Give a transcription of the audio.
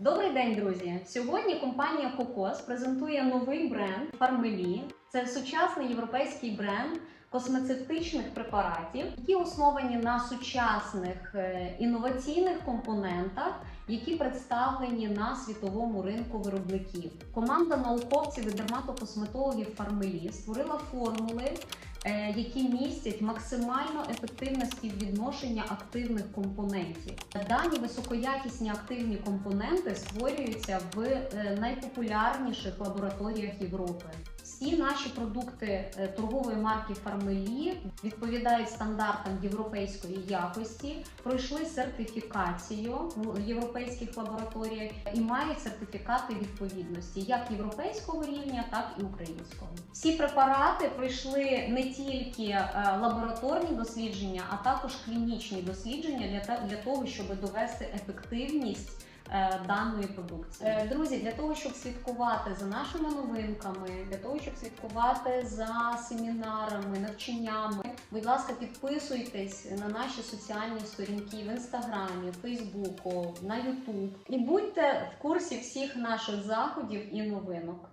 Добрий день, друзі! Сьогодні компанія Кокос презентує новий бренд Фармелі. Це сучасний європейський бренд космецевтичних препаратів, які основані на сучасних е, інноваційних компонентах, які представлені на світовому ринку виробників. Команда науковців і дерматокосметологів Фармелі створила формули. е, Які містять максимально ефективне співвідношення активних компонентів. Дані високоякісні активні компоненти створюються в е, найпопулярніших лабораторіях Європи. Всі наші продукти е, торгової марки Фармелі відповідають стандартам європейської якості, пройшли сертифікацію в європейських лабораторіях і мають сертифікати відповідності як європейського рівня, так і українського. Всі препарати пройшли не тільки е, лабораторні дослідження, а також клінічні дослідження для, того, щоб довести ефективність даної продукції. Е, Друзі, для того, щоб слідкувати за нашими новинками, для того, щоб слідкувати за семінарами, навчаннями, будь ласка, підписуйтесь на наші соціальні сторінки в інстаграмі, Фейсбуку, на Ютуб і будьте в курсі всіх наших заходів і новинок.